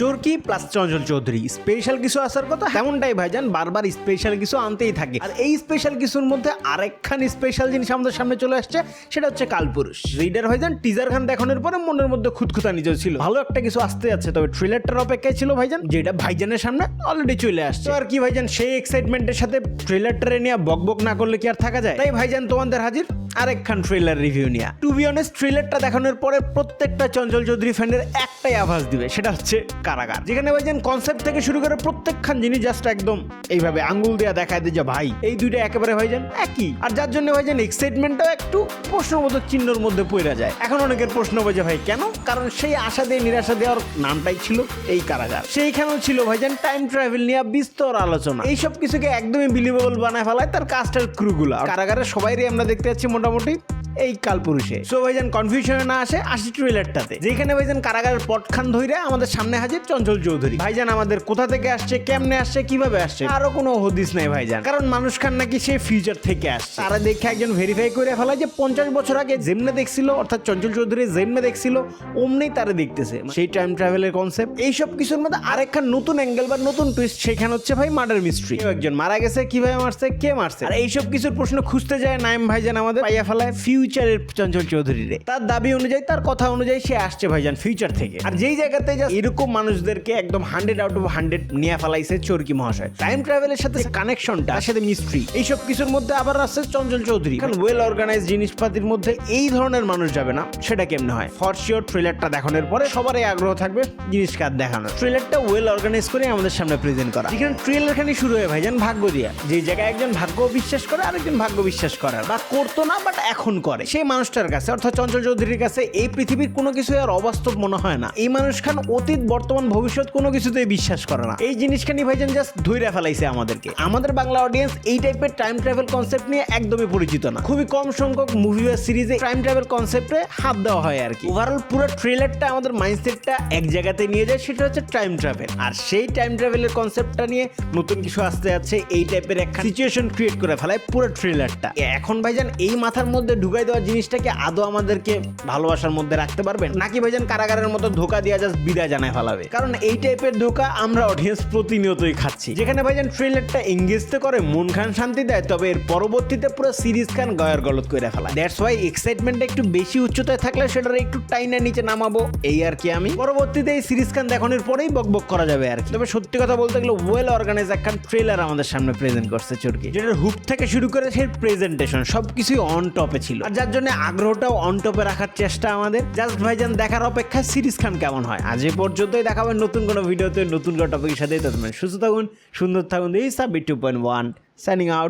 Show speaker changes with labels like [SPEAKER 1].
[SPEAKER 1] চোরকি plus Chanchal Chowdhury. Special কিছু আসার কথা? তেমনটাই ভাইজান, বারবার স্পেশাল কিছু আনতেই থাকে। আর এই স্পেশাল কিছুর মধ্যে আরেকখান স্পেশাল জিনিস আমাদের সামনে চলে আসছে, সেটা হচ্ছে কালপুরুষ। রিডার ভাইজান টিজার খান দেখানোর পরে মনের মধ্যে খুঁতখুতা নিজেও ছিল। ভালো একটা কিছু আসতে যাচ্ছে, তবে ট্রেলারটার অপেক্ষায় ছিল ভাইজান, যেটা ভাইজানের সামনে অলরেডি চলে আসছে। আর কি ভাইজান, সেই এক্সাইটমেন্টের সাথে ট্রেলারটারে নিয়ে বক বক না করলে কি আর থাকা যায়? তাই ভাইজান, তোমাদের হাজির আরেকখান ট্রেলার রিভিউ নিয়ে। টু বি অনেস্ট ট্রেলারটা দেখানোর পরে প্রত্যেকটা চঞ্চল চৌধুরী ফ্যানের একটাই আভাস দিবে, সেটা হচ্ছে কারাগার। যেখানে ভাইজান কনসেপ্ট থেকে শুরু করে প্রত্যেকখান জিনিস জাস্ট একদম এইভাবে আঙ্গুল দেওয়া দেখায় দিয়ে যে, ভাই, এই দুইটা একেবারে ভাইজান একই। আর যার জন্য ভাইজান এক্সাইটমেন্টটাও একটু প্রশ্নবোধক চিহ্নর মধ্যে পড়ে যায়। এখন অনেকের প্রশ্ন বোঝে, ভাই, কেন? কারণ সেই আশা দিয়ে, নিরাশা দেওয়ার নামটাই ছিল এই কারাগার। সেইখানেও ছিল ভাইজান টাইম ট্রাভেল নিয়ে বিস্তর আলোচনা। এইসব কিছুকে একদমই বিলিভেবল বানায় ফেলায় তার কাস্টার ক্রুগুলো কারাগারের সবাইরই আমরা দেখতে পাচ্ছি মোটামুটি এই কালপুরুষে। সো ভাইজান কনফিউশনে না আসে, আসি ট্রেলারটাতে যেখানে ভাইজান কারাগারের পটখান ধইরে আমাদের সামনে হাজির চঞ্চল চৌধুরী। ভাইজান, আমাদের কোথা থেকে আসছে, কেমনে আসছে, কীভাবে আসছে আরও কোনো হদিস নাই ভাইজান। কারণ মানুষ খান নাকি সে ফিউচার থেকে আসছে। তারা দেখে একজন ভেরিফাই করে ফেলায় যে পঞ্চাশ বছর আগে যেমনে দেখছিল, অর্থাৎ চঞ্চল চৌধুরী যেমনে দেখছিল, অমনি তারা দেখতেছে। সেই টাইম ট্রাভেলের কনসেপ্ট এইসব কিছুর মধ্যে আরেকখান নতুন অ্যাঙ্গেল বা নতুন টুইস্ট সেখানে হচ্ছে ভাই মার্ডার মিস্ট্রি একজন মারা গেছে, কীভাবে মারছে, কে মারছে? আর এইসব কিছুর প্রশ্ন খুঁজতে যায় নাইম ভাইজান আমাদের পাইয়া ফেলায়। ফিউচারের চঞ্চল চৌধুরী রে তার দাবি অনুযায়ী, তার কথা অনুযায়ী সে আসছে ভাইজান ফিউচার থেকে। আর যেই জায়গাতে এরকম মানুষদেরকে একদম হান্ড্রেড আউট অফ হান্ড্রেড নিয়ে ফেলাইছে চরকি মহাশয়। টাইম ট্রাভেলের সাথে কানেকশনটা সাথে মিস্ট্রি এইসব কিছুর মধ্যে আবার আসছে চঞ্চল চৌধুরী। কারণ ওয়েল অর্গানাইজ জিনিসপাতির মধ্যে এই ধরনের মানুষ যাবে না, সেটা কেমনে হয়? ফর শিওর ট্রেলারটা দেখানোর পরে সবারই আগ্রহ থাকবে জিনিস কার দেখানো ট্রেলারটা ওয়েল অর্গানাইজ করে আমাদের সামনে প্রেজেন্ট করা। এখানে ট্রেলার খানি শুরু হয়ে ভাইজান ভাগ্য দিয়া। যে জায়গায় একজন ভাগ্য বিশ্বাস করে, আরেকজন ভাগ্য বিশ্বাস করে বা করতো না বাট এখন করে। সেই মানুষটার কাছে, অর্থাৎ চঞ্চল চৌধুরীর কাছে এই পৃথিবীর কোনো কিছু আর অবাস্তব মনে হয় না। এই মানুষ খান অতীত, বর্তমান, ভবিষ্যৎ কোনো কিছুতেই বিশ্বাস করে না। এই জিনিসখানি ভাইজান জাস্ট ধৈর্য ফেলাইছে আমাদেরকে। আমাদের বাংলা অডিয়েন্স এই টাইপের টাইম ট্রাভেল কনসেপ্ট নিয়ে একদমই পরিচিত না। খুবই কম সংখ্যক মুভি বা সিরিজে টাইম ট্রাভেল কনসেপ্টে হাত দেওয়া হয় আর কি। ওভারঅল পুরো ট্রেলারটা আমাদের মাইন্ডসেটটা এক জায়গাতে নিয়ে যায়, সেটা হচ্ছে টাইম ট্রাভেল আর সেই টাইম ট্রাভেলের কনসেপ্টটা নিয়ে নতুন কিছু আসতে যাচ্ছে, এই টাইপের একটা সিচুয়েশন ক্রিয়েট করে ফেলায় পুরো ট্রেলারটা এখন ভাইজান এই মাথার মধ্যে ঢুকাই দেওয়া জিনিসটাকে আদৌ আমাদেরকে ভালোবাসার মধ্যে রাখতে পারবেন? নাকি ভাইজান কারাগারের মতো ধোকা দিয়ে জাস্ট বিদায় জানায় ফেলাবে? কারণ এই টাইপের ধোকা আমরা অডিয়েন্স প্রতিনিয়তই খাচ্ছি। যেখানে ভাইজান ট্রেলারটা এঙ্গেজ তো করে, মন খান শান্তি দেয়, তবে এর পরবর্তীতে পুরো সিরিজ খান গয়ের গলত করে ফেলা দ্যাটস ওয়াই এক্সাইটমেন্টটা একটু বেশি উচ্চতায় থাকলে সেটার একটু টাইনা নিচে নামাবো, এই আর কি আমি। পরবর্তীতে এই সিরিজ খান দেখানোর পরেই বকবক করা যাবে আর কি। তবে সত্যি কথা বলতে গেলে ওয়েল অর্গানাইজ একখান ট্রেলার আমাদের সামনে প্রেজেন্ট করছে চোরকি। যেটার হুক থেকে শুরু করে সেই প্রেজেন্টেশন সবকিছুই অন টপে ছিল। আর যার জন্য আগ্রহটাও অনটপে রাখার চেষ্টা আমাদের। জাস্ট ভাইজান, দেখার অপেক্ষা সিরিজ খান কেমন হয়? আজ এ পর্যন্তই দেখাবেন নতুন কোনো ভিডিওতে, নতুন কোনো টপিকের সাথে। ততক্ষণ সুস্থ থাকুন, সুন্দর থাকুন। এই sub two point one signing out